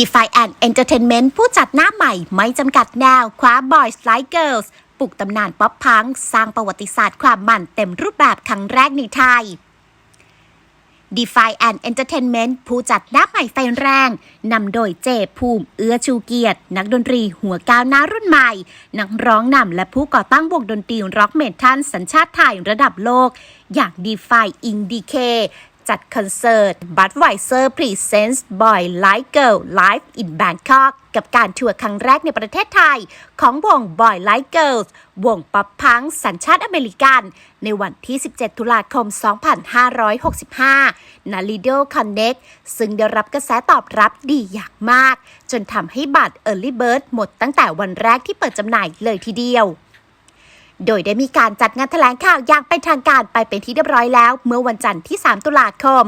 Defy and Entertainment ผู้จัดหน้าใหม่ไม่จำกัดแนว คว้า Boys Like Girls ปลุกตำนานป๊อปพัง สร้างประวัติศาสตร์ความมันเต็มรูปแบบครั้งแรกในไทย Defy and Entertainment ผู้จัดหน้าใหม่ไฟแรงนำโดยเจภูมิ เอื้อชูเกียรติ นักดนตรีหัวก้าวหน้ารุ่นใหม่ นักร้องนำและผู้ก่อตั้งวงดนตรีร็อกเมทัลสัญชาติไทยระดับโลก อย่าง Defy in DK จัดคอนเสิร์ต Budweiser Presents Boy Like Girl Live in Bangkok กับการทัวร์ครั้งแรกในประเทศไทย ของวง Boy Like Girls วงป๊อปพังสัญชาติอเมริกัน ในวันที่ 17 ตุลาคม 2565 ณ Lido Connect ซึ่งได้รับกระแสตอบรับดีอย่างมาก จนทำให้บัตร Early Bird หมดตั้งแต่วันแรกที่เปิดจำหน่ายเลยทีเดียว โดยได้มีการจัดงานแถลงข่าวอย่างเป็นทางการไปเป็นที่เรียบร้อยแล้ว เมื่อวันจันทร์ที่ 3 ตุลาคม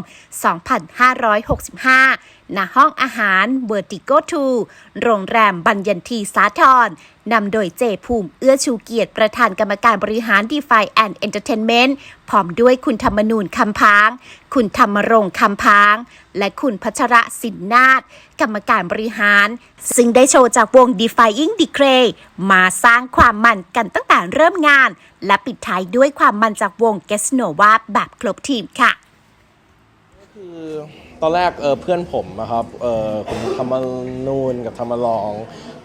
2565 ณห้องอาหาร Vertigo 2โรงแรมบัญญันทีสาทรนำโดยเจภูมิเอื้อชูเกียรติ ประธานกรรมการบริหาร DeFi and Entertainment พร้อมด้วยคุณธรรมนูนคำพาง คุณธรรมรงค์คำพาง และคุณพัชระสินนาฏกรรมการบริหาร ซึ่งได้โชว์จากวง Defying Decay มาสร้างความมันกันตั้งแต่เริ่มงาน และปิดท้ายด้วยความมันจากวง g e s n o v a แบบครบทีมค่ะ คือ ตอนแรกเออเพื่อนผมนะครับเออคุณธรรมนูนกับธรรมรอง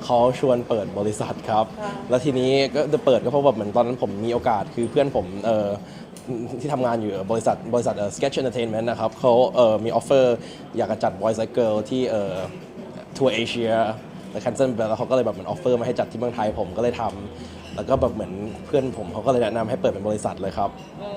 เขาชวนเปิดบริษัทครับ แล้วทีนี้ก็จะเปิดก็เพราะแบบเหมือนตอนนั้นผมมีโอกาสคือเพื่อนผมเออที่ทำงานอยู่บริษัทบริษัทเอ่อ Sketch Entertainment นะครับเขาเออมีออฟเฟอร์อยากจะจัด Boys Like Girl ที่เออทัวร์เอเชียแต่แคนเซิลไปแล้วเขาก็เลยแบบเหมือนออฟเฟอร์มาให้จัดที่เมืองไทยผมก็เลยทำแล้วก็แบบเหมือนเพื่อนผมเขาก็เลยแนะนำให้เปิดเป็นบริษัทเลยครับอืม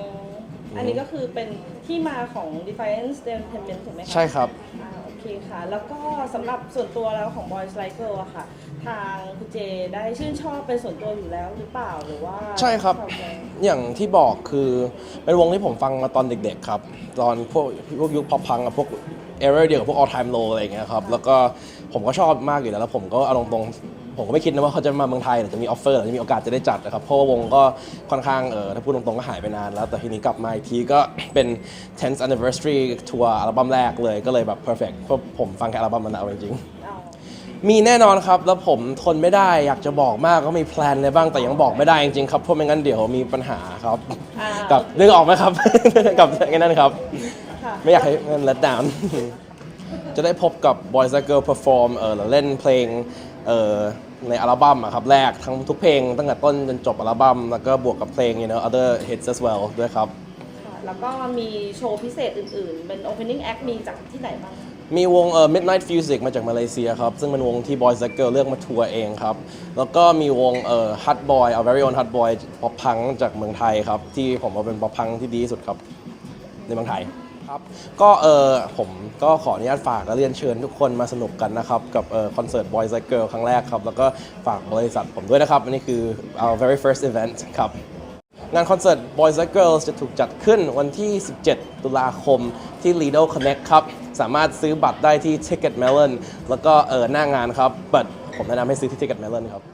อันนี้ก็คือเป็นที่มาของ Defiance Entertainment ถูกไหมคะใช่ครับ อ่าโอเคค่ะ แล้วก็สำหรับส่วนตัวแล้วของ Boys Like Girl อะค่ะ ทางคุณเจได้ชื่นชอบเป็นส่วนตัวอยู่แล้วหรือเปล่าหรือว่าใช่ครับชอแนวอย่างที่บอกคือเป็นวงที่ผมฟังมาตอนเด็กๆครับ ตอนพวกพวกยุคพอพังกับพวกเอเรเดียวกับพวก all time low อะไรอย่างเงี้ยครับ แล้วก็ผมก็ชอบมากอยู่แล้ว แล้วผมก็เอาตรงๆ ผมก็ไม่คิดนะว่าเขาจะมาเมืองไทยหรือจะมีออฟเฟอร์หรือจะมีโอกาสจะได้จัดนะครับเพราะว่าวงก็ค่อนข้างเออถ้าพูดตรงๆก็หายไปนานแล้วแต่ทีนี้กลับมาอีกทีก็เป็น 10th anniversary ทัวร์อัลบั้มแรกเลยก็เลยแบบ perfect เพราะผมฟังแค่อัลบั้มมันเอาจริงๆเอามีแน่นอนครับ แล้วผมทนไม่ได้อยากจะบอกมากก็มีแพลนอะไรบ้างแต่ยังบอกไม่ได้จริงๆครับเพราะไม่งั้นเดี๋ยวมีปัญหาครับอ่ากับนึกออกไหมครับ กับไอ้นั่นครับค่ะไม่อยากให้มัน let down จะได้พบกับ Boys and Girl perform เออหรือเล่นเพลงเออ ในอัลบั้มอะครับแรกทั้งทุกเพลงตั้งแต่ต้นจนจบอัลบั้มแล้วก็บวกกับเพลง you know other hits as well ด้วยครับ ค่ะแล้วก็มีโชว์พิเศษอื่นๆ เป็น opening act มีจากที่ไหนบ้างคะมีวงเอ่อ Midnight Music มาจากมาเลเซียครับ ซึ่งเป็นวงที่ Boys and Girl เลือกมาทัวร์เองครับ แล้วก็มีวงเอ่อ Hot Boy เอา very own Hot Boy ป๊อปพังจากเมืองไทยครับ ที่ผมว่าเป็นป๊อปพังที่ดีที่สุดครับ ในเมืองไทย ครับก็เออผมก็ขออนุญาตฝากและเรียนเชิญทุกคนมาสนุกกันนะครับ กับเออคอนเสิร์ต Boys and Girls ครั้งแรกครับ แล้วก็ฝากบริษัทผมด้วยนะครับ อันนี้คือ our very first event ครับ งานคอนเสิร์ต Boys and Girls จะถูกจัดขึ้นวันที่ 17 ตุลาคมที่ Lido Connect ครับ สามารถซื้อบัตรได้ที่ Ticket Melon แล้วก็เออหน้างานครับ but ผมแนะนำให้ซื้อที่ Ticket Melon ครับ